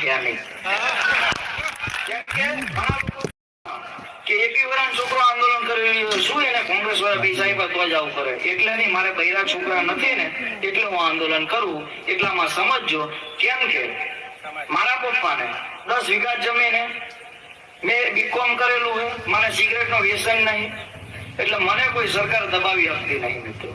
થયા નહીં કે એકી વરાન છોકરો આંદોલન મારે પપ્પાને દસ મને વ્યસન નહીં, એટલે મને કોઈ સરકાર દબાવી આપતી નહીં મિત્રો.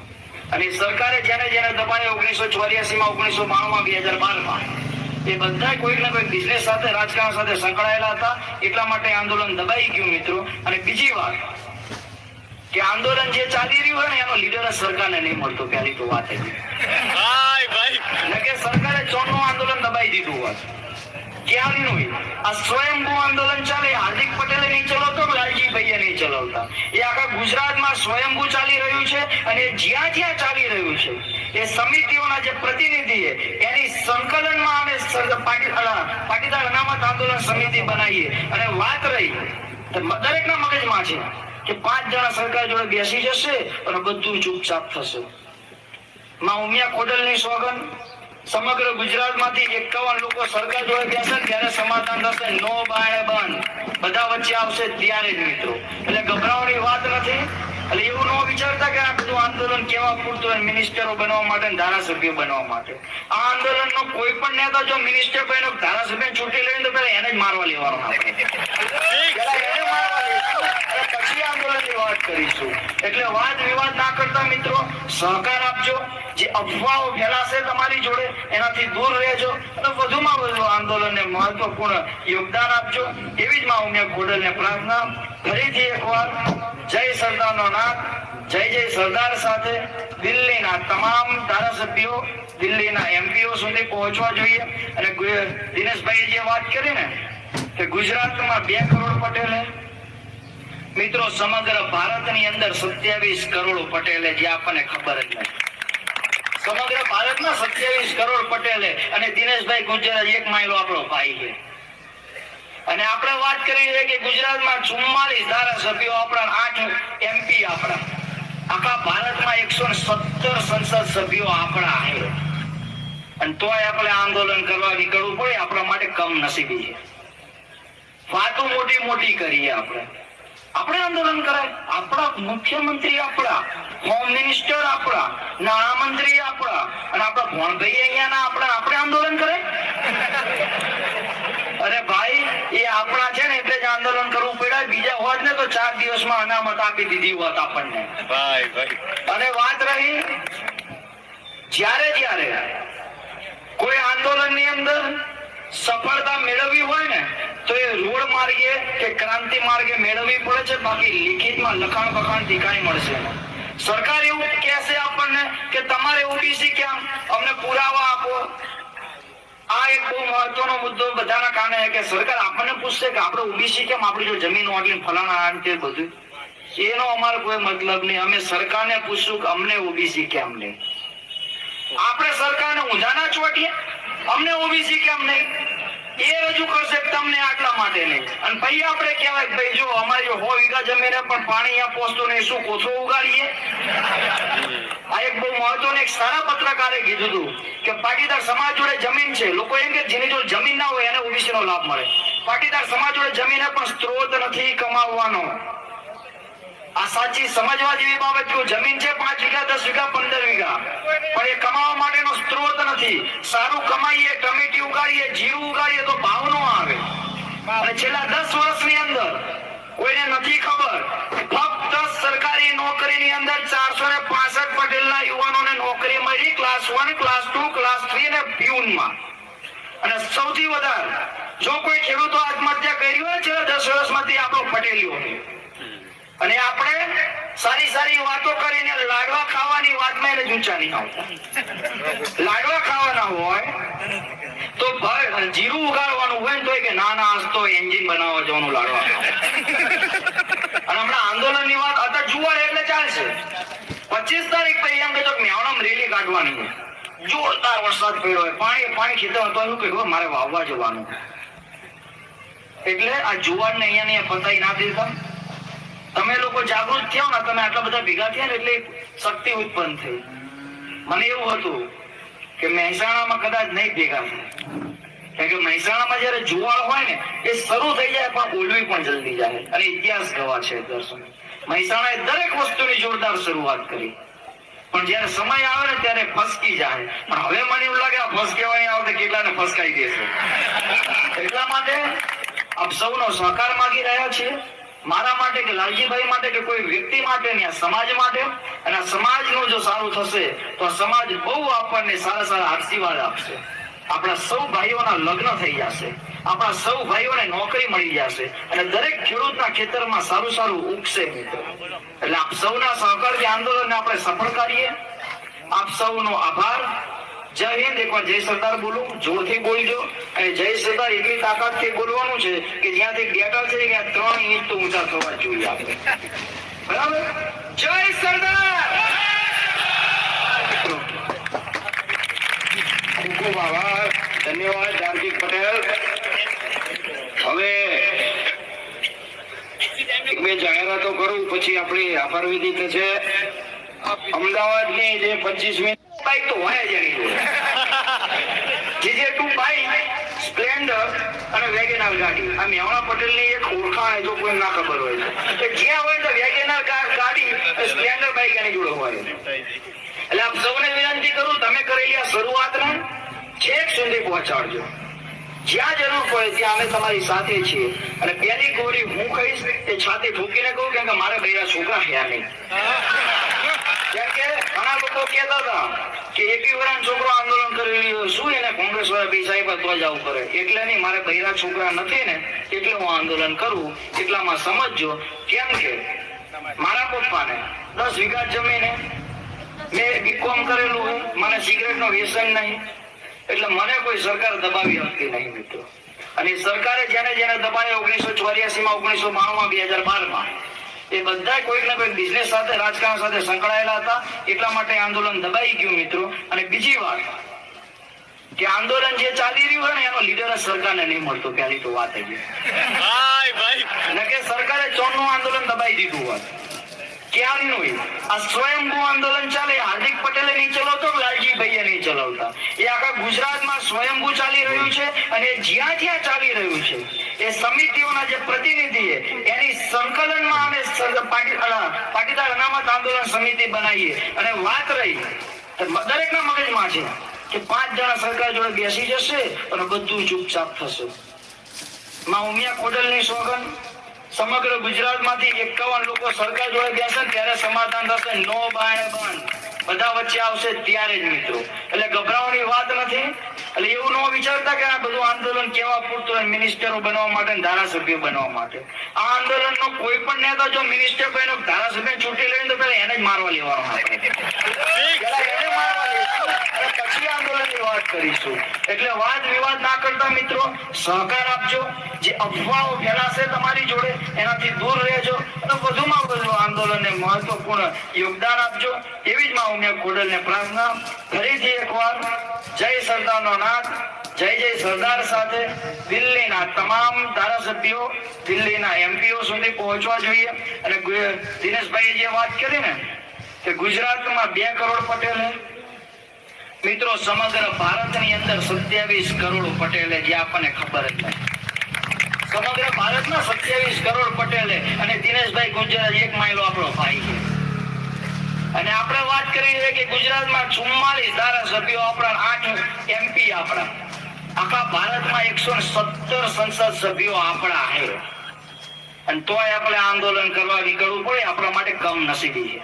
અને સરકારે જેને જેને દબાવી ઓગણીસો ચોર્યાસી માં ઓગણીસો બાણું માં બે હજાર બારમાં એ બધા કોઈક ને કોઈક બિઝનેસ સાથે રાજકારણ સાથે સંકળાયેલા હતા. એટલા માટે આંદોલન દબાઈ ગયું મિત્રો. અને બીજી વાત કે આંદોલન જે ચાલી રહ્યું હોય ને એનો લીડર સરકારને નહીં મળતો ક્યારેક તો વાત ભાઈ ભાઈ. કે સરકારે ચોનું આંદોલન દબાઈ દીધું હોત. ક્યારનું આ સ્વયંભૂ આંદોલન ચાલે હાર્દિક પટેલે નહીં ચલાવતો લાલજી ભાઈએ નહીં ચલાવતા. એ આખા ગુજરાતમાં સ્વયંભૂ ચાલી રહ્યું અને જ્યાં જ્યાં ચાલી રહ્યું છે, એ સમિતિઓના જે પ્રતિનિધિ એની સંકલનમાં અમે પાટીદાર અનામત આંદોલન સમિતિ બનાવીએ. અને વાત રહી દરેકના મગજમાં છે કે પાંચ જણા સરકાર જોડે બેસી જશે અને બધું ચૂપચાપ થશે. માં ઉમિયા ખોડલની સોગન સમગ્ર ગુજરાતમાંથી એકાવન લોકો સરકાર જોડે બેસે ત્યારે સમાધાન થશે. નો બાણે બંધ. બધા વચ્ચે આવશે ત્યારે જ મિત્રો. એટલે ગભરાવાની વાત નથી. એટલે એવું ન વિચારતા કે આ બધું આંદોલન કેવા પૂરતું મિનિસ્ટરો બનવા માટે ધારાસભ્ય બનવા માટે. આ આંદોલનનો કોઈ પણ નેતા જો મિનિસ્ટર બન્યો ધારાસભ્ય છૂટી લઈને તો પેલા એને જ મારવા લેવાનો પછી આંદોલનની વાત કરીશું. એટલે વાદ વિવાદ ના કરતા મિત્રો, સહકાર આપજો. જે અફવાઓ ફેલાશે તમારી જોડે, એનાથી દૂર રહેજો. અને વધુમાં વધુ આંદોલનને મહત્વપૂર્ણ યોગદાન આપજો. એવી જ માં ઉમિયા ગોડલને પ્રાર્થના. ફરીથી એકવાર જય સરદારનો નાથ, જય જય સરદાર સાથે દિલ્હીના તમામ ધારાસભ્યો, દિલ્હીના એમપીઓ સુધી પહોંચવા જોઈએ. અને દિનેશભાઈ જે વાત કરી ને, કે ગુજરાતમાં બે કરોડ પટેલે, મિત્રો સમગ્ર ભારતની અંદર સત્યાવીસ કરોડ પટેલે, જે આપણને ખબર જ નથી. સમગ્ર ભારતમાં સત્યાવીસ કરોડ પટેલે અને દિનેશભાઈ ગુજરાત એક માયલો આપણો ભાઈ છે. અને આપણે વાત કરી છે કે ગુજરાતમાં ચુમ્માલીસ ધારાસભ્યો આપણા આઠ એમપી આપણા. આખા ભારતમાં એકસો સત્તર સંસદ સભ્યો આપણા છે અને તોય આપણે આંદોલન કરવા નીકળવું પડે, આપણા માટે કમ નસીબી છે. વાતો મોટી મોટી કરીએ આપણે. આપણે આંદોલન કરાય. આપણા મુખ્યમંત્રી આપણા હોમ મિનિસ્ટર આપણા, નાણામંત્રી આપણા, અને આપણા ભણભાઈ અહીંયાના આપણા. આપણે આંદોલન કરે અરે ભાઈ એ આપણા છે ને એટલે જ આંદોલન કરવું પડ્યા. બીજા હોત ને તો ચાર દિવસમાં અનામત આપી દીધી હોત આપણને. ભાઈ ભાઈ. અને વાત રહી જ્યારે જ્યારે કોઈ આંદોલનની અંદર સફળતા મેળવવી હોય ને તો એ રોડ માર્ગે કે ક્રાંતિ માર્ગે મેળવવી પડે છે બાકી લિખિતમાં લખાણ બખાણ કાંઈ મળશે સરકાર એવું કહેશે આપણને કે તમારે ઓબીસી કેમ અમને પુરાવા આપો. આ એક બહુ મહત્વનો મુદ્દો બધાના કારણે કે સરકાર આપણને પૂછશે કે આપણે ઓબીસી કેમ આપણી જો જમીન વાટલી ફલાણા આ ને તે બધું. એનો અમારો કોઈ મતલબ નહીં. અમે સરકારને પૂછશું કે અમને ઓબીસી કેમ નહીં. આપણે સરકારને ઊંધા ના ચોટીએ. અમને ઓબીસી કેમ નહીં? એ રજૂ કરશે તમને આટલા માટે નહીં. અને ભાઈ આપણે કહેવાય ભાઈ જો અમારી સો વીઘા જમીને પણ પાણી અહીંયા પહોંચતું નહીં, શું કોથળો ઉગાડીએ? આ એક બહુ મહત્વનું એક સારા પત્રકારે કીધું હતું કે પાટીદાર સમાજ જોડે જમીન છે. લોકો એમ કે જેની જોડે જમીન ના હોય એને ઓબીસી લાભ મળે. પાટીદાર સમાજ જોડે જમીન પણ સ્ત્રોત નથી કમાવવાનો આ સાચી સમજવા જેવી બાબત જો જમીન છે પાંચ વીઘા, દસ વીઘા, પંદર વીઘા. પણ એ કમાવા માટેનો સ્ત્રોત નથી. સારું કમાઈએ, ટમેટી ઉગાડીએ, જીરું ઉગાડીએ તો ભાવ નો આવે. અને છેલ્લા દસ વર્ષની અંદર કોઈને નથી ખબર. ફક્ત સરકારી નોકરીની અંદર ચારસો ને પાસઠ પટેલના યુવાનોને નોકરી મળી class one class two class three ને પ્યુનમાં અને સૌથી વધારે, જો કોઈ ખેડૂતો આત્મહત્યા કરી હોય છે દસ વર્ષમાંથી આપણો પટેલીઓ અને આપણે સારી સારી વાતો કરીને લાડવા ખાવાની વાતમાં એને ઊંચા નહીં આવતા લાડવા ખાવાના હોય તો ભાઈ જીરું ઉગાડવાનું હોય ને તોય કે, ના ના, આજ તો એન્જિન બનાવવા જવાનું લાડવા. અને હમણાં આંદોલનની વાત અત્યારે જુવાર એટલે ચાલશે. પચીસ તારીખ કહેતો કે મેવણામ રેલી કાઢવાની જોરદાર વરસાદ પડ્યો હોય. પાણી પાણી ખેતર હતો એવું કહ્યું મારે વાવવા જવાનું. એટલે આ અહીંયા ને અહીંયા ફસાઈ ના દેતા. તમે લોકો જાગૃત થયા ને, તમે આટલા બધા ભેગા થયા ને, એટલે શક્તિ ઉત્પન્ન થઈ. મને એવું હતું કે મહેસાણામાં કદાચ નહીં ભેગા થાય કે મહેસાણામાં જયારે જુવાળ હોય ને, એ શરૂ થઈ જાય પણ બોલવી પણ જલ્દી જાય. અને ઇતિહાસ ગવા છે દર્શન. મહેસાણાએ દરેક વસ્તુની જોરદાર શરૂઆત કરી. પણ જયારે સમય આવે ને ત્યારે ફસકી જાય. પણ હવે મને એવું લાગે આ ફસકેવાની આવે તો કેટલાને ફસકાઈ દેશે. એટલા માટે આપ સૌનો સહકાર માંગી રહ્યા છીએ. મારા માટે કે લાલજીભાઈ માટે કે કોઈ વ્યક્તિ માટે ને સમાજ માટે. અને સમાજનું જો સારું થશે, તો સમાજ બહુ આપણને સારા સારા આશીર્વાદ આપશે. આપણા સૌ ભાઈઓના લગ્ન થઈ જશે. આપણા સૌ ભાઈઓને નોકરી મળી જશે. અને દરેક ખેડૂતના ખેતરમાં સારું સારું ઉગશે મિત્રો. એટલે આપ સૌના સહકારથી આંદોલનને આપણે સફળ કરીએ. આપ સૌનો આભાર. જય હિન્દ. એકવાર જય સરદાર બોલું. જોરથી બોલજો. અને જય સરદાર એટલી તાકાતથી બોલવાનું છે કે જ્યાંથી બેઠા છે કે ત્રણ ઇંચ તો ઊંચા થવા જોઈએ આપણે. બરાબર? જય સરદાર! ખૂબ ખૂબ ધન્યવાદ હાર્દિક પટેલ. હવે એક બે જાહેરાતો કરું, પછી આપણી આભાર વિધિ થશે. અમદાવાદની જે પચીસમી બાઈક તો હોય જ એની જોડે. જે જે ટુ બાઈક સ્પ્લેન્ડર અને વેગેનાર ગાડી. આ મેવણા પટેલની એક ઓળખાણ જો કોઈ ના ખબર હોય તો. જ્યાં હોય તો વેગેનાર ગાડી સ્પ્લેન્ડર બાઈક એની જોડે હોય. એટલે આપ સૌને વિનંતી કરું તમે કરેલી આ શરૂઆતને છેક સુધી પહોંચાડજો. જ્યાં જરૂર પડે ત્યાં અમે તમારી સાથે છીએ. અને પહેલી ગોળી હું કહીશ એ છાતી ઠોકીને કહું કેમ કે મારે ભાઈ છોકરા થયા નહીં. કેમ કે ઘણા બી સાહેબ કરેલું મને સિગરેટ નો વ્યસન નહીં. એટલે મને કોઈ સરકાર દબાવી આપતી નહીં, મિત્રો. અને સરકારે જેને જેને દબાવ્યા ઓગણીસો ચોર્યાસી માં ઓગણીસો બાણું માં બે હજાર બારમાં એ બધા કોઈક ને કોઈક બિઝનેસ સાથે રાજકારણ સાથે સંકળાયેલા હતા. એટલા માટે આંદોલન દબાઈ ગયું મિત્રો. અને બીજી વાત કે આંદોલન જે ચાલી રહ્યું હોય ને એનો લીડર જ સરકારને નહીં મળતો પહેલી તો વાત હતી ભાઈ ભાઈ. અને કે સરકારે ચોરનું આંદોલન દબાઈ દીધું હોત ક્યારનું આ સ્વયંભૂ આંદોલન ચાલે હાર્દિક પટેલે નહીં ચલાવતો લાલજીભાઈએ નહીં ચલાવતા એ આખા ગુજરાતમાં સ્વયંભૂ ચાલી રહ્યું છે અને જ્યાં જ્યાં ચાલી રહ્યું છે એ સમિતિઓના જે પ્રતિનિધિ એની સંકલનમાં અમે પાટીદાર અનામત આંદોલન સમિતિ બનાવીએ અને વાત રહી દરેકના મગજમાં છે કે પાંચ જણા સરકાર જોડે બેસી જશે અને બધું ચૂપચાપ થશે માં ઉમિયા કોડલની સોગન સમગ્ર ગુજરાતમાંથી એકાવન લોકો સરકાર જોડે બેસે ત્યારે સમાધાન થશે. નો બાય બંધ બધા વચ્ચે આવશે ત્યારે જ મિત્રો. એટલે ગભરાવાની વાત નથી. એટલે એવું ન વિચારતા કે આ બધું આંદોલન કેવા પૂરતું હોય મિનિસ્ટરો બનવા માટે ધારાસભ્ય બનવા માટે. આ આંદોલનનો કોઈ પણ નેતા જો મિનિસ્ટર બન્યો ધારાસભ્ય છૂટી લઈને તો પેલા એને જ મારવા લેવાનો આપણે પછી આંદોલનની વાત કરીશું. એટલે વાદ વિવાદ ના કરતા મિત્રો, સહકાર આપજો. જે અફવાઓ ફેલાશે તમારી જોડે, એનાથી દૂર રહેજો અને વધુમાં વધુ આંદોલનને મહત્વપૂર્ણ યોગદાન આપજો. એવી જ માં ઉમિયા ખોડલને પ્રાર્થના. ફરીથી એકવાર, જય સરદારનો નાથ, જય જય સરદાર સાથે દિલ્હીના તમામ ધારાસભ્યો, દિલ્હીના એમપીઓ સુધી પહોંચવા જોઈએ. અને દિનેશભાઈ જે વાત કરી ને, કે ગુજરાતમાં બે કરોડ પટેલ મિત્રો, સમગ્ર ભારતની અંદર સત્યાવીસ કરોડ પટેલે, જે આપણને ખબર જ નહીં સમગ્ર ભારતમાં સત્યાવીસ કરોડ પટેલે અને દિનેશભાઈ ગુજરાત એક માઇલો આપણો ભાઈ છે. અને આપણે વાત કરી છે કે ગુજરાતમાં ચુમ્માલીસ ધારાસભ્યો આપણા, આઠ એમપી આપણા. આખા ભારતમાં એકસો સત્તર સંસદ સભ્યો આપણા છે. અને તોય આપણે આંદોલન કરવા નીકળવું પડે, આપણા માટે કમ નસીબી છે.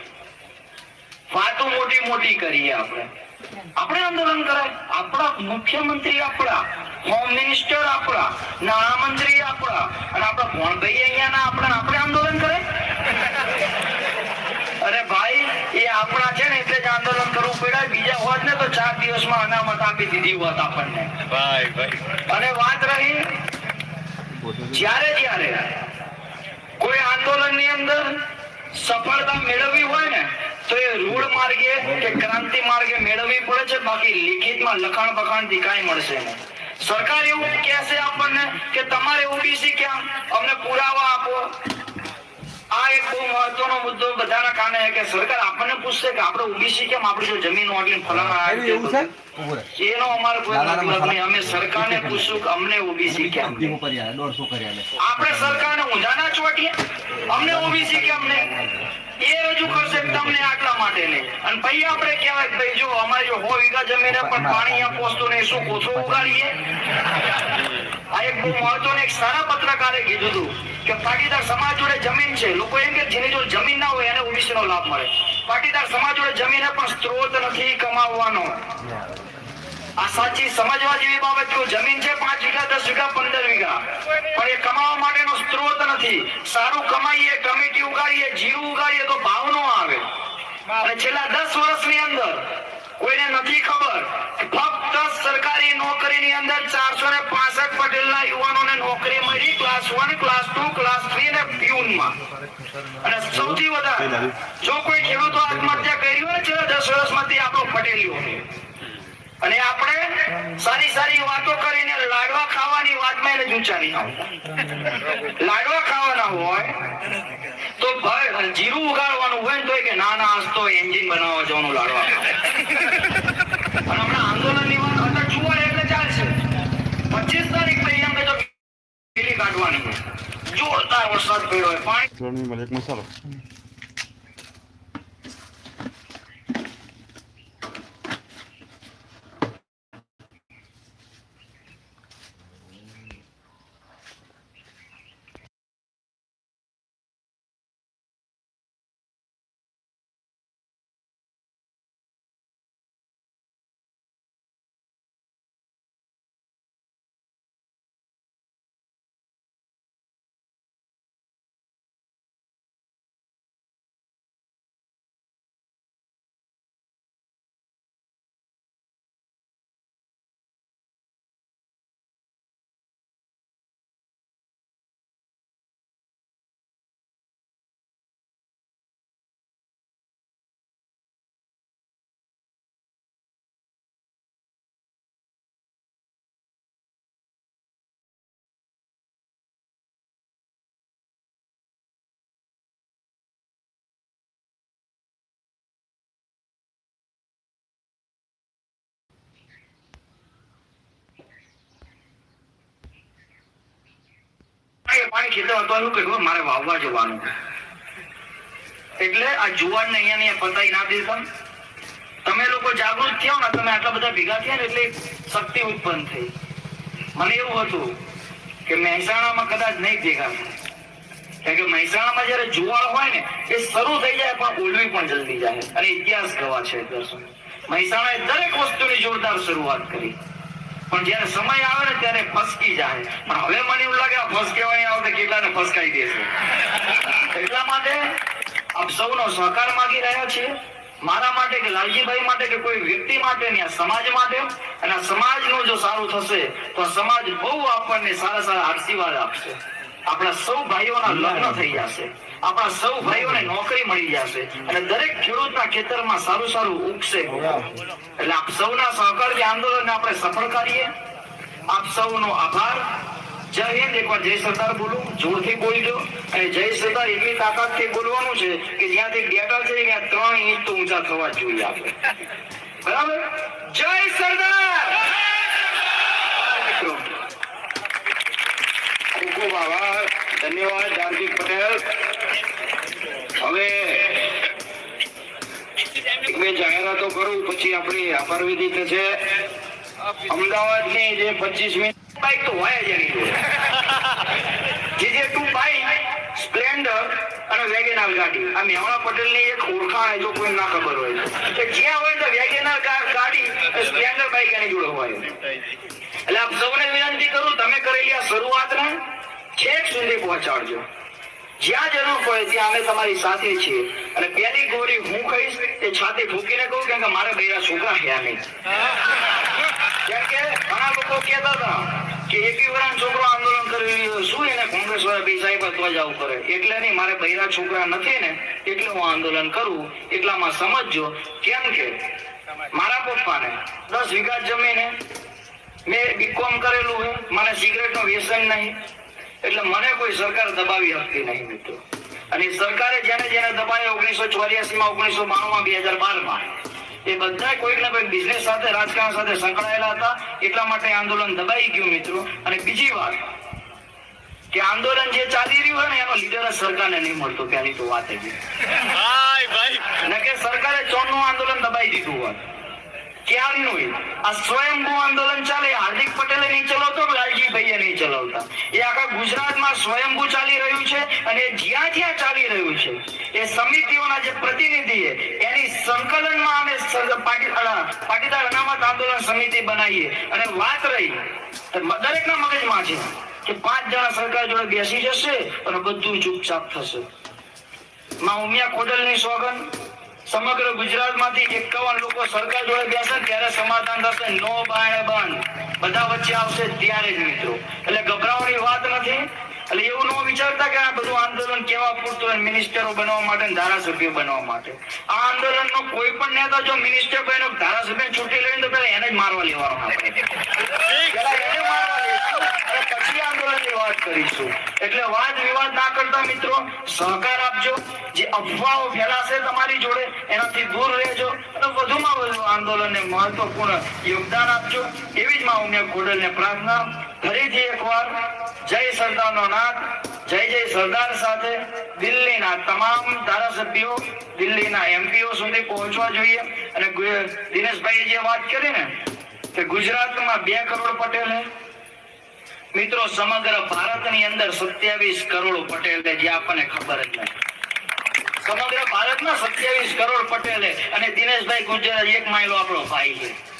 વાતો મોટી મોટી કરીએ આપણે. આપણે આંદોલન કરાય. આપણા મુખ્યમંત્રી આપણા હોમ મિનિસ્ટર આપણા નાણામંત્રી આપણા અને આપણા ભોણભાઈ અહીંયાના આપણા આપણે આંદોલન કરાય? અરે ભાઈ એ આપણા છે ને એટલે જ આંદોલન કરવું પડ્યા બીજા હોત ને તો ચાર દિવસમાં અનામત આપી દીધી હોત આપણને. ભાઈ ભાઈ. અને વાત રહી જ્યારે જ્યારે કોઈ આંદોલનની અંદર સફળતા મેળવવી હોય ને તો એ રૂઢ માર્ગે કે ક્રાંતિ માર્ગે મેળવવી પડે છે, બાકી લિખિતમાં લખાણ બખાણથી કાંઈ મળશે નહીં. સરકાર એવું કહેશે આપણને કે તમારે ઓબીસી કેમ અમને પુરાવા આપો. આ એક બહુ મહત્વનો મુદ્દો બધાના કારણે કે સરકાર આપણને પૂછશે કે આપણે ઓબીસી કેમ આપણી જો જમીન વાટલી ફલાણા. એનો અમારે કોઈ મતલબ નહીં. અમે સરકારને પૂછશું કે અમને ઓબીસી કેમ. આપણે સરકારને ઊંધા ના ચોટીએ? અમને ઓબીસી કેમ નહીં? એ રજૂ કરશે તમને આટલા માટે નહીં. અને ભાઈ આપણે કહેવાય કે ભાઈ જો અમારી જો સો વીઘા જમીન પણ પાણી અહીંયા પહોંચતું નહીં. શું કોથો ઉગાડીએ? આ એક બહુ મહત્વનું એક સારા પત્રકારે કીધું હતું કે પાટીદાર સમાજ જોડે જમીન છે. લોકો એમ કે જેની જોડે જમીન ના હોય એને ઓબીસી નો લાભ મળે. પાટીદાર સમાજ જોડે જમીન પણ સ્ત્રોત નથી કમાવવાનો. આ સાચી સમજવા જેવી બાબત જો જમીન છે પાંચ વીઘા, દસ વીઘા, પંદર વીઘા. પણ એ કમાવા માટેનો સ્ત્રોત નથી. સારું કમાઈએ, કમિટી ઉગાડીએ, જીરું ઉગાડીએ તો ભાવ નો આવે. અને છેલ્લા દસ વર્ષની અંદર કોઈને નથી ખબર. ફક્ત સરકારી નોકરીની અંદર ચારસો ને પાસઠ પટેલના યુવાનોને નોકરી મળી class one, class two, class three અને પ્યુનમાં અને સૌથી વધારે, જો કોઈ ખેડૂતો આત્મહત્યા કરી હોય છે દસ વર્ષમાંથી આપણો પટેલીઓ અને આપણે સારી સારી વાતો કરીને લાડવા ખાવાની વાતમાં એને ઊંચા નહીં લાડવા ખાવાના હોય તો જીરું ઉગાડવાનું હોય ને તો કે ના ના, આજ એન્જિન બનાવવા જવાનું લાડવા આંદોલનની વાત હતા જુવાડ એટલે ચાલશે. પચીસ તારીખ પછી એમ કે પેલી કાઢવાની. જોરદાર વરસાદ પડ્યો હોય. પાણી મસાલો. એ પાણી ખેતર હતું કહ્યું મારે વાવવા જવાનું. એટલે આ જુવાર ને અહીંયા પતાઈ ના દેતા તમે લોકો જાગૃત થયો ને તમે આટલા બધા ભેગા થયા ને, એટલે શક્તિ ઉત્પન્ન થઈ. મને એવું હતું કે મહેસાણામાં કદાચ નહીં ભેગા કારણ કે મહેસાણામાં જયારે જુવાળ હોય ને, એ શરૂ થઈ જાય, પણ ઓલવી પણ જલ્દી જાય. અને ઇતિહાસ ગવા છે દર્શન મહેસાણાએ દરેક વસ્તુની જોરદાર શરૂઆત કરી. પણ જયારે સમય આવે ને ત્યારે ફસકી જાય. પણ હવે મને એવું લાગે ફસકેવાની ફસકેવાય આવે તો કેટલાને ફસકાઈ દેશે. એટલા માટે આપ સૌનો સહકાર માંગી રહ્યા છીએ. મારા માટે કે લાલજીભાઈ માટે કે કોઈ વ્યક્તિ માટે નહીં સમાજ માટે. અને સમાજનું જો સારું થશે, તો સમાજ બહુ આપણને સારા સારા આશીર્વાદ આપશે. આપણા સૌ ભાઈઓના લગ્ન થઈ જશે. આપણા સૌ ભાઈઓને નોકરી મળી જશે અને દરેક ખેડૂતના ખેતરમાં સારું સારું ઉગશે. એટલે આપ સૌના સહકારથી આંદોલનને આપણે સફળ કરીએ. આપ સૌનો આભાર. જય હિન્દ. એકવાર જય સરદાર બોલું. જોરથી બોલજો. અને જય સરદાર એટલી તાકાતથી બોલવાનું છે કે જ્યાંથી ડેટા છે ત્યાં ત્રણ ઇંચ તો ઊંચા થવા જોઈએ આપણે. બરાબર? જય સરદાર! ખૂબ ખૂબ આભાર. ધન્યવાદ હાર્દિક પટેલ. હવે બે જાહેરાતો કરું, પછી આપણી વ્યાપાર વિધિ થશે. અમદાવાદની જે પચીસમી બાઈક તો હોય જ જે જે ટુ બાઈક સ્પ્લેન્ડર અને વેગેનાર ગાડી. આ મેવાડા પટેલની એક ઓળખાણ જો કોઈ ના ખબર હોય. તો. જ્યાં હોય તો વેગેનાર ગાડી સ્પ્લેન્ડર બાઈક એની જોડે હોય. એટલે આપ સૌને વિનંતી કરું, તમે કરેલી આ શરૂઆતને છેક સુધી પહોંચાડજો. જ્યાં જરૂર પડે ત્યાં અમે તમારી સાથે છીએ. અને પેલી ગોળી હું કહીશ એ છાતી ફૂકીને કહું કેમ કે મારે બૈરા છોકરા થયા નહીં કેમ કે ઘણા લોકો કહેતા હતા કે એકી વરાન છોકરો આંદોલન કરી રહ્યો શું એને કોંગ્રેસ વાળા બી સાહેબ અથવા જવું કરે? એટલે નહીં, મારે બૈરા છોકરા નથી ને, એટલે હું આંદોલન કરું. એટલામાં સમજજો, કેમ કે મારા પપ્પાને દસ વીઘા જમીને મેં બીકોમ કરેલું છે મને સિગરેટનું વ્યસન નહીં. એટલે મને કોઈ સરકાર દબાવી આપતી નહીં મિત્રો. અને સરકારે જેને જેને દબાયો ઓગણીસો ચોર્યાસી માં ઓગણીસો બાણું માં બે હજાર બારમાં એ બધા કોઈક ને કોઈક બિઝનેસ સાથે રાજકારણ સાથે સંકળાયેલા હતા. એટલા માટે આંદોલન દબાઈ ગયું મિત્રો. અને બીજી વાત કે આંદોલન જે ચાલી રહ્યું હોય ને એનો લીડર જ સરકારને નહીં મળતો. પહેલી તો વાત કે સરકારે ચોરનું આંદોલન દબાઈ દીધું હોત. ક્યારનું આ સ્વયંભૂ આંદોલન ચાલે, હાર્દિક પટેલે નહીં ચલાવતો લાલજીભાઈએ નહીં ચલાવતા. એ આખા ગુજરાતમાં સ્વયંભૂ ચાલી રહ્યું છે અને જ્યાં જ્યાં ચાલી રહ્યું છે, એ સમિતિઓના જે પ્રતિનિધિ એની સંકલનમાં અમે પાટીદાર અનામત આંદોલન સમિતિ બનાવીએ. અને વાત રહી દરેકના મગજમાં છે કે પાંચ જણા સરકાર જોડે બેસી જશે અને બધું ચૂપચાપ થશે. માં ઉમિયા ખોડલની સોગન સમગ્ર ગુજરાતમાંથી એકાવન લોકો સરકાર જોડે બેસે ત્યારે સમાધાન થશે. નો બાય બંધ. બધા વચ્ચે આવશે ત્યારે જ મિત્રો. એટલે ગભરાવાની વાત નથી. એટલે એવું ન વિચારતા કે આ બધું આંદોલન કેવા પૂરતું મિનિસ્ટરો બનવા માટે ધારાસભ્ય બનવા માટે. આ આંદોલનનો કોઈ પણ નેતા જો મિનિસ્ટર બન્યો ધારાસભ્ય છૂટી લઈને તો પેલા એને જ મારવા લેવાનો પછી આંદોલનની વાત કરીશું. એટલે વાદ વિવાદ ના કરતા મિત્રો સહકાર આપજો. જે અફવાઓ ફેલાશે તમારી જોડે એનાથી દૂર રહેજો. અને વધુમાં વધુ આંદોલનને મહત્વપૂર્ણ યોગદાન આપજો. એવી જ માં ઉમિયા ખોડલને પ્રાર્થના. એકવાર જય સરદારનો નાથ, જય જય સરદાર સાથે દિલ્હીના તમામ ધારાસભ્યો, દિલ્હીના એમપીઓ સુધી પહોંચવા જોઈએ. અને દિનેશભાઈએ જે વાત કરી ને, કે ગુજરાતમાં બે કરોડ પટેલ મિત્રો, સમગ્ર ભારતની અંદર સત્યાવીસ કરોડ પટેલ જે આપણને ખબર જ સમગ્ર ભારતમાં સત્યાવીસ કરોડ પટેલ અને દિનેશભાઈ ગુજરાત એક માઇલો આપણો ભાઈ છે.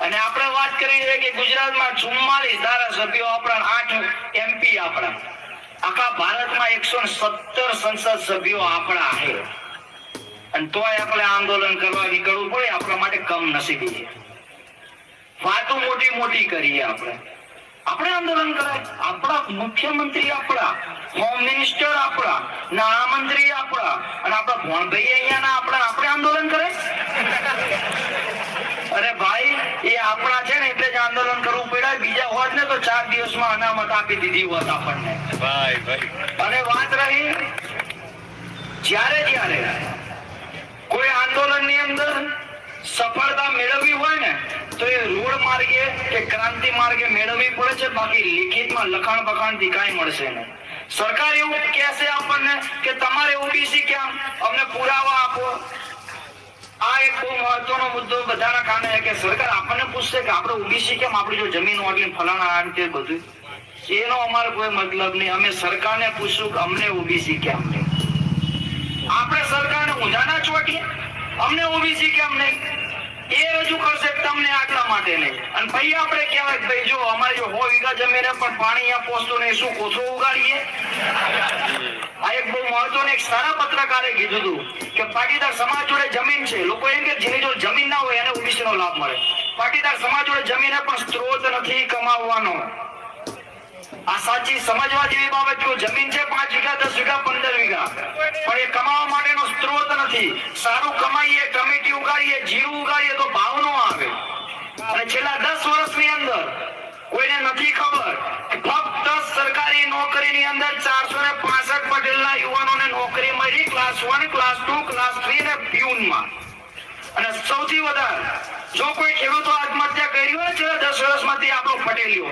અને આપણે વાત કરી છે કે ગુજરાતમાં ચુમ્માલીસ ધારાસભ્યો આપણા આઠ એમપી આપણા. આખા ભારતમાં એકસો સત્તર સંસદ સભ્યો આપણા છે. અને તોય આપણે આંદોલન કરવા નીકળવું પડે, આપણા માટે કમ નસીબી છે. વાતો મોટી મોટી કરીએ આપણે. આપણે આંદોલન કરાય. આપણા મુખ્યમંત્રી આપણા હોમ મિનિસ્ટર આપણા, નાણામંત્રી આપણા, અને આપણા ભણભાઈ અહીંયાના આપણા આપણે આંદોલન કરાય અરે ભાઈ એ આપણા છે ને એટલે જ આંદોલન કરવું પડે બીજા હોત ને તો ચાર દિવસમાં અનામત આપી દીધી હોત આપણને. ભાઈ ભાઈ. અને વાત રહી જ્યારે જ્યારે કોઈ આંદોલનની અંદર સફળતા મેળવવી હોય ને તો એ રોડ માર્ગે કે ક્રાંતિ માર્ગે મેળવવી પડે છે. બાકી લિખિતમાં લખાણ બખાણથી કાંઈ મળશે નહીં. સરકાર એવું કહેશે આપણને કે તમારે ઓબીસી કેમ અમને પુરાવા આપો. આ એક બહુ મહત્વનો મુદ્દો બધાના કારણે કે સરકાર આપણને પૂછશે કે આપણે ઓબીસી કેમ આપણી જો જમીન વાગી ફલાણા આ તે બધું. એનો અમારો કોઈ મતલબ નહીં. અમે સરકારને પૂછશું કે અમને ઓબીસી કેમ નહીં. આપણે સરકારને ઊંધા ના ચોટીએ. અમને ઓબીસી કેમ નહીં? એ રજૂ કરશે તમને આટલા માટે નહીં અને ભાઈ આપણે કહેવાય ભાઈ જો અમારી જો સો વીઘા જમીન પણ પાણી આ પહોંચતું નહીં શું કોથળો ઉગાડીએ? આ એક બહુ મહત્વનું એક સારા પત્રકારે કીધું હતું કે પાટીદાર સમાજ જોડે જમીન છે. લોકો એમ કે જેની જોડે જમીન ના હોય એને ઓબીસી લાભ મળે. પાટીદાર સમાજ જોડે જમીન પણ સ્ત્રોત નથી કમાવવાનો આ સાચી સમજવા જેવી બાબત કે જમીન છે, પાંચ વીઘા, દસ વીઘા, પંદર વીઘા. પણ એ કમાવા માટેનો સ્ત્રોત નથી. સારું કમાઈએ, ટમેટી ઉગાડીએ, જીરું ઉગાડીએ તો ભાવ નો આવે. અને છેલ્લા દસ વર્ષની અંદર કોઈને નથી ખબર ફક્ત સરકારી નોકરીની અંદર ચારસો ને પાસઠ પટેલના યુવાનોને નોકરી મળી class one, class two, class three ને પ્યુનમાં અને સૌથી વધારે, જો કોઈ ખેડૂતો આત્મહત્યા કરી હોય, છેલ્લા દસ વર્ષમાંથી આપણો પટેલીઓ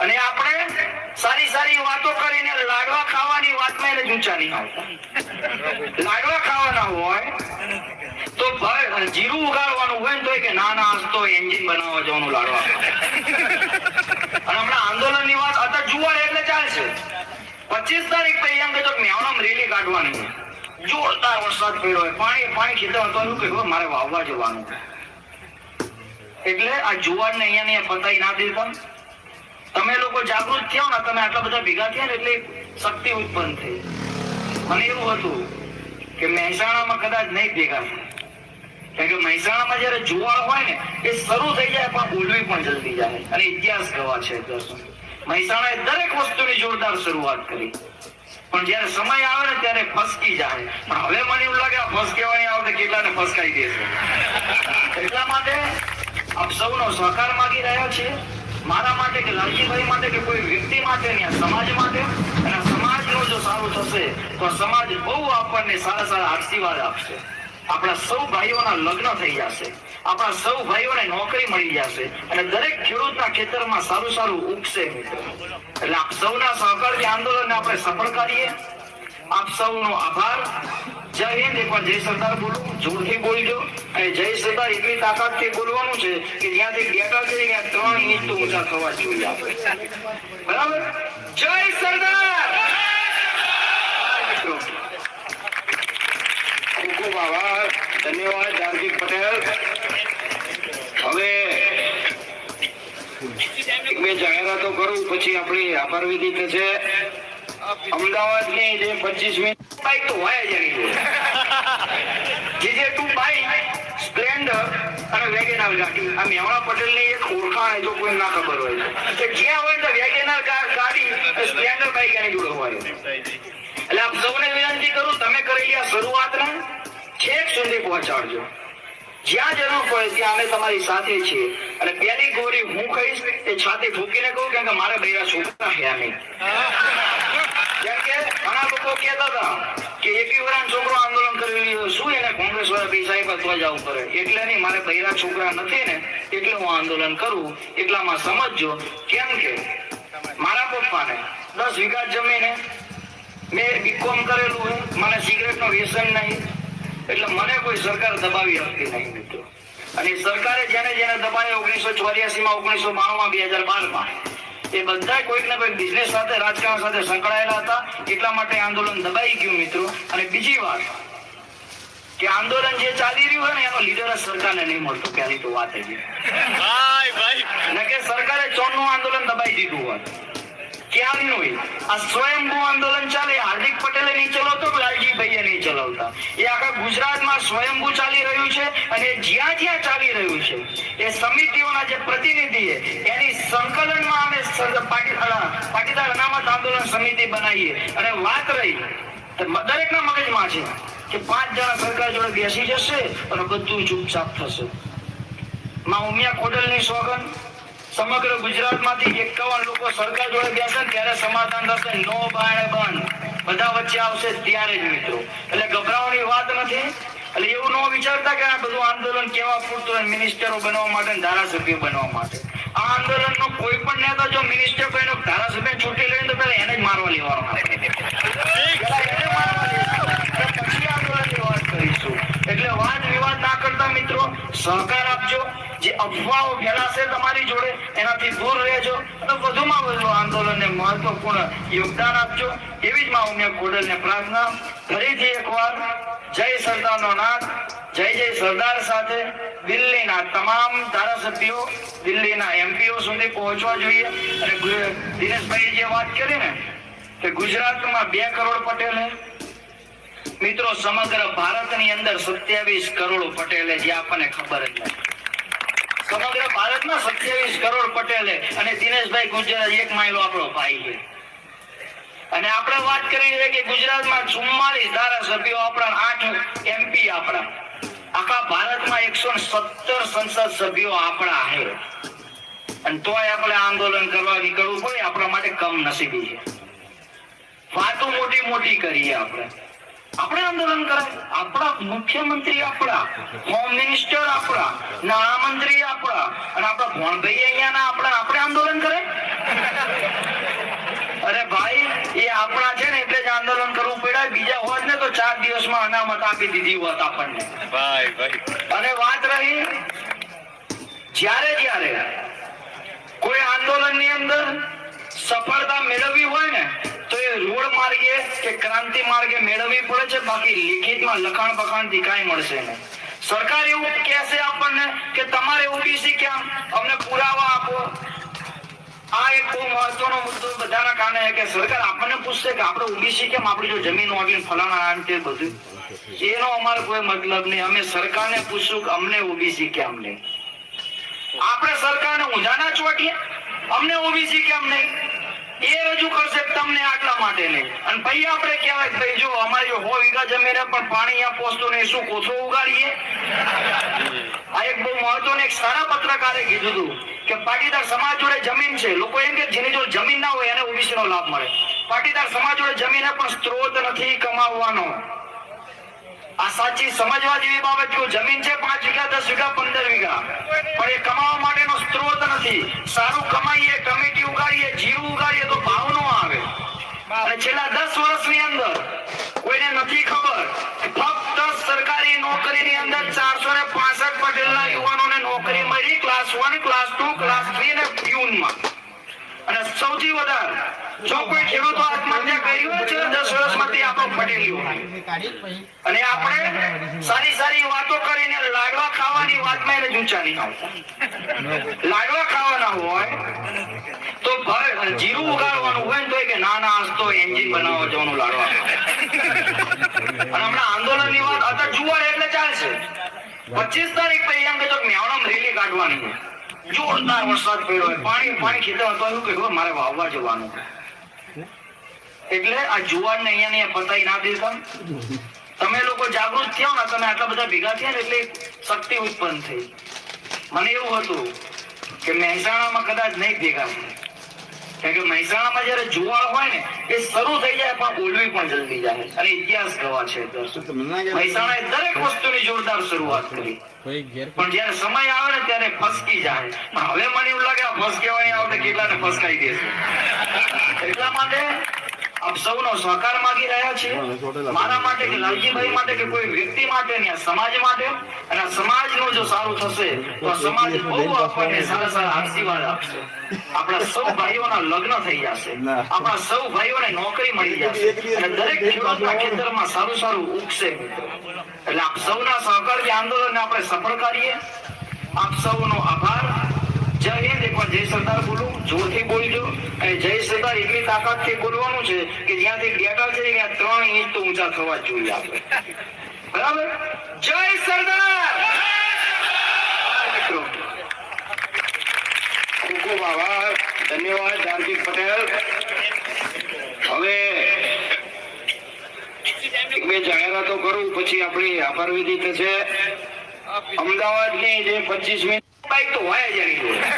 અને આપણે સારી સારી વાતો કરીને લાડવા ખાવાની વાતમાં એને ઊંચા નહીં આવતા. લાડવા ખાવાના હોય તો જીરું ઉગાડવાનું હોય ને તો કે ના ના, આજ તો એન્જિન બનાવવા જવાનું લાડવા. અને હમણાં આંદોલનની વાત અત્યારે જુવાડ એટલે ચાલશે. પચીસ તારીખ પછી એમ કહેતો મેવણામ રેલી કાઢવાની. જોરદાર વરસાદ પડ્યો હોય. પાણી પાણી ખેતર હતો. એવું કહ્યું મારે વાવવા જવાનું. એટલે આ જુવારને અહીંયા ને પતાઈ ના દેતા તમે લોકો જાગૃત થયો ને, તમે આટલા બધા ભેગા થયા ને, એટલે શક્તિ ઉત્પન્ન થઈ. મને એવું હતું કે મહેસાણામાં કદાચ નહીં ભેગા થાય. કારણ કે મહેસાણામાં જયારે જુવાળ હોય ને, એ શરૂ થઈ જાય, પણ બોલવી પણ જલ્દી જાય. અને ઇતિહાસ ગવા છે મહેસાણાએ દરેક વસ્તુની જોરદાર શરૂઆત કરી. પણ જયારે સમય આવે ને, ત્યારે ફસકી જાય. પણ હવે મને એવું લાગે ફસકેવાની આવે કેટલા કેટલાને ફસકાઈ દેશે. એટલા માટે આપ સૌનો સહકાર માંગી રહ્યા છીએ. મારા માટે કે લાલજીભાઈ માટે કે કોઈ વ્યક્તિ માટે સમાજ માટે. અને સમાજ સમાજનું જો સારું થશે, તો સમાજ બહુ આપણને સારા સારા આશીર્વાદ આપશે. આપણા સૌ ભાઈઓના લગ્ન થઈ જશે. આપણા સૌ ભાઈઓને નોકરી મળી જશે. અને દરેક ખેડૂતના ખેતરમાં સારું સારું ઉગશે મિત્રો. એટલે આપ સૌના સહકારી આંદોલનને આપણે સફળ કરીએ. આપ સૌનો આભાર. જય હિન્દ. એકવાર જય સરદાર બોલો. જોરથી બોલજો. અને જય સરદાર એટલી તાકાતથી બોલવાનું છે કે જ્યાંથી બેઠા છે ત્યાં ત્રણ ઇંચ તો ઊંચા થવા જોઈએ આપણે. બરાબર? જય સરદાર! આભાર. ધન્યવાદ, હાર્દિક પટેલ. હવે એક જાહેરાતો કરું, પછી આપણી આભાર વિધિ થશે. અમદાવાદની જે પચીસ મિનિટ બાઈક તો હોય જ જે જે ટુ બાઈક સ્પ્લેન્ડર અને વેગેનાર ગાડી. આ મેવણા પટેલની એક ઓળખાણ જો કોઈ ના ખબર હોય કે જ્યાં હોય તો વેગેનાર ગાડી સ્પ્લેન્ડર બાઈક એની જોડે હોય. એટલે આપ સૌને વિનંતી કરું તમે કરેલી આ શરૂઆતને છેક સુધી પહોંચાડજો. જ્યાં જરૂર પડે ત્યાં અમે તમારી સાથે છીએ. અને પેલી ગોરી હું કહીશ એ છાતી ફૂકીને કહું કે મારે બૈરા છોકરા છે નહીં જેમ કે ઘણા લોકો કહેતા હતા કે એકી વરાન છોકરો આંદોલન કરી રહ્યો શું એને કોંગ્રેસ વાળા પૈસા એટલે નહીં, મારે બૈરા છોકરા નથી ને, એટલે હું આંદોલન કરું. એટલામાં સમજજો, કેમ કે મારા પપ્પાને દસ વીઘા જમીને મેં બીકોમ કરેલું મને સિગરેટનો વ્યસન નહીં. એટલે મને કોઈ સરકાર દબાવી શકતી નહીં, મિત્રો. અને સરકારે જેને જેને દબાવી ઓગણીસો ચોર્યાસી માં ઓગણીસો બાણું માં બે હજાર બારમાં એ બધા કોઈક ને કોઈક બિઝનેસ સાથે રાજકારણ સાથે સંકળાયેલા હતા. એટલા માટે આંદોલન દબાઈ ગયું મિત્રો. અને બીજી વાત કે આંદોલન જે ચાલી રહ્યું હોય ને એનો લીડર જ સરકારને નહીં મળતો પહેલી તો વાત એ ભાઈ ભાઈ. અને કે સરકારે ચોરનું આંદોલન દબાઈ દીધું હોત ક્યારનું આ સ્વયંભૂ આંદોલન ચાલે, હાર્દિક પટેલે નહીં ચલાવતો લાલજીભાઈએ નહીં ચલાવતા? એ આખા ગુજરાતમાં સ્વયંભૂ ચાલી રહ્યું છે અને જ્યાં જ્યાં ચાલી રહ્યું છે, એ સમિતિઓના જે પ્રતિનિધિ છે, એની સંકલનમાં અમે પાટીદાર અનામત આંદોલન સમિતિ બનાવીએ. અને વાત રહી દરેકના મગજમાં છે કે પાંચ જણા સરકાર જોડે બેસી જશે અને બધું ચૂપચાપ થશે. માં ઉમિયા કોડલની સોગંદ સમગ્ર ગુજરાતમાંથી એકાવન લોકો સરકાર જોડે બેસે ત્યારે સમાધાન થશે. નો બાણે બંધ. બધા વચ્ચે આવશે ત્યારે જ મિત્રો. એટલે ગભરાવાની વાત નથી. એટલે એવું ન વિચારતા કે આ બધું આંદોલન કેવા પૂરતું મિનિસ્ટરો બનવા માટે ધારાસભ્ય બનવા માટે. આ આંદોલનનો કોઈ પણ નેતા જો મિનિસ્ટર બન્યો ધારાસભ્ય છૂટી લઈને તો પહેલા એને જ મારવા લેવાનો વાત એટલે વાદ વિવાદ ના કરતા મિત્રો, સહકાર આપજો. જે અફવાઓ ફેલાશે તમારી જોડે, એનાથી દૂર રહેજો. અને વધુમાં વધુ આંદોલનને મહત્વપૂર્ણ યોગદાન આપજો. એવી જ માં ગોડલને પ્રાર્થના. ફરીથી એકવાર જય સરદારનો નાથ, જય જય સરદાર સાથે દિલ્હીના તમામ ધારાસભ્યો, દિલ્હીના એમપીઓ સુધી પહોંચવા જોઈએ. અને દિનેશભાઈ જે વાત કરી ને, કે ગુજરાતમાં બે કરોડ પટેલ, મિત્રો સમગ્ર ભારતની અંદર સત્યાવીસ કરોડ પટેલે જે આપણને ખબર જ નથી. સમગ્ર ભારતમાં સત્યાવીસ કરોડ પટેલે અને દિનેશભાઈ ગુજરાત એક માઇલો આપણો ભાઈ છે. અને આપણે વાત કરી છે કે ગુજરાતમાં ચુમ્માલીસ ધારાસભ્યો આપણા આઠ એમપી આપણા. આખા ભારતમાં એકસો સત્તર સંસદ સભ્યો આપણા છે. અને તોય આપણે આંદોલન કરવા નીકળવું પડે, આપણા માટે કમ નસીબી છે. વાતો મોટી મોટી કરીએ આપણે. આપણે આંદોલન કરાય. આપણા મુખ્યમંત્રી આપણા હોમ મિનિસ્ટર આપણા નાણામંત્રી આપણા અને આપણા ભણભાઈ અહીંયાના આપણા આપણે આંદોલન કરે અરે ભાઈ એ આપણા છે ને એટલે જ આંદોલન કરવું પડે બીજા હોત ને તો ચાર દિવસમાં અનામત આપી દીધી હોત આપણને. ભાઈ ભાઈ. અને વાત રહી જ્યારે જ્યારે કોઈ આંદોલનની અંદર સફળતા મેળવવી હોય ને તો એ રોડ માર્ગે કે ક્રાંતિ માર્ગે મેળવવી પડે છે, બાકી લિખિતમાં લખાણ બખાણથી કાંઈ મળશે નહીં. સરકાર એવું કહેશે આપણને કે તમારે ઓબીસી કેમ અમને પુરાવા આપો. આ એક બહુ મહત્વનો મુદ્દો બધાના કારણે કે સરકાર આપણને પૂછશે કે આપણે ઓબીસી કેમ? આપણી જો જમીન વાગીને ફલાણા આમ તે બધું. એનો અમારો કોઈ મતલબ નહીં. અમે સરકારને પૂછશું કે અમને ઓબીસી કેમ નહીં. આપણે સરકારને ઊંધા ચોટીએ? અમને ઓબીસી કેમ નહીં? એ રજૂ કરશે તમને આટલા માટે નહીં અને ભાઈ આપણે કહેવાય ભાઈ જો અમારી હો વીઘા જમીન પણ પાણી અહીંયા પહોંચતું ને શું કોથો ઉગાડીએ? આ એક બહુ મહત્વનું એક સારા પત્રકારે કીધું હતું કે પાટીદાર સમાજ જોડે જમીન છે. લોકો એમ કે જેની જોડે જમીન ના હોય એને ઓબીસી નો લાભ મળે. પાટીદાર સમાજ જોડે જમીન પણ સ્ત્રોત નથી કમાવવાનો. આ સાચી સમજવા જેવી બાબત જો જમીન છે પાંચ વીઘા, દસ વીઘા, પંદર વીઘા. પણ એ કમાવા માટેનો સ્ત્રોત નથી. સારું કમાઈએ, કમિટી ઉગાડીએ, જીરું ઉગાડીએ તો ભાવ નો આવે. અને છેલ્લા દસ વર્ષની અંદર કોઈને નથી ખબર ફક્ત સરકારી નોકરીની અંદર ચારસો ને પાસઠ પટેલના યુવાનોને નોકરી મળી class one class two class three અને પ્યુનમાં અને સૌથી વધારે, જો કોઈ ખેડૂતો આત્મહત્યા કરી હોય છે, દસ વર્ષમાંથી આપણો પટેલ અને આપણે સારી સારી વાતો કરીને લાડવા ખાવાની વાતમાં એને ઊંચા નહીં લાડવા ખાવાના હોય તો ભર જીરું ઉગાડવાનું હોય તો કે ના ના, આજ તો એન્જિન બનાવવા જવાનું લાડવા. અને હમણાં આંદોલનની વાત અત્યારે જુવાર એટલે ચાલશે. પચીસ તારીખ પછી એમ કે મેહોણામાં રેલી કાઢવાની. જોરદાર વરસાદ પડ્યો હોય. પાણી પાણી ખેતર તો એવું કહ્યું મારે વાવવા જવાનું. એટલે આ જુવારને ને અહીંયા ફસાઈ ના દેતા. તમે લોકો જાગૃત થયા ને તમે આટલા બધા ભેગા થયા ને એટલે શક્તિ ઉત્પન્ન થઈ. મને એવું હતું કે મહેસાણામાં કદાચ નહીં ભેગા થાય. કારણ કે મહેસાણામાં જયારે જુવાળ હોય ને એ શરૂ થઈ જાય પણ બોલવી પણ જલ્દી જાય. અને ઇતિહાસ ગવા છે. મહેસાણા મહેસાણાએ દરેક વસ્તુની જોરદાર શરૂઆત કરી. પણ જયારે સમય આવે ને ત્યારે ફસકી જાય. હવે મને એવું લાગે આ ફસકેવાની કેટલા કેટલાને ફસકાઈ દેશે. એટલા માટે આપ સૌનો સહકાર માંગી રહ્યા છીએ. મારા માટે કે લાલજીભાઈ માટે કે કોઈ વ્યક્તિ માટે ને સમાજ માટે. અને સમાજનું જો સારું થશે તો સમાજ બહુ આપણને સારા સારા આશીર્વાદ આપશે. આપણા સૌ ભાઈઓના લગ્ન થઈ જશે. આપણા સૌ ભાઈઓને નોકરી મળી જશે. અને દરેક ખેડૂતના ખેતરમાં સારું સારું ઉગશે. એટલે આપ સૌના સહકારથી આંદોલનને આપણે સફળ કરીએ. આપ સૌનો આભાર. જય હિન્દ એકવાર જય સરદાર બોલું, જોરથી બોલજો. અને જય સરદાર એટલી તાકાતથી બોલવાનું છે કે જ્યાંથી ડેટા છે ત્રણ ઇંચ તો ઊંચા થવા જોઈએ આપણે. બરાબર? જય સરદાર! ખૂબ ખૂબ ધન્યવાદ હાર્દિક પટેલ. હવે બે જાહેરાતો કરું, પછી આપણી આભાર વિધિ થશે. અમદાવાદની જે પચીસમી બાઈક તો હોય જ એની જોડે.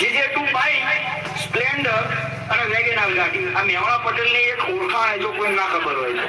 જે જે ટુ બાઈક સ્પ્લેન્ડર અને વેગેનાર ગાડી. આ મેવાડા પટેલની એક ઓળખાણ જો કોઈ ના ખબર હોય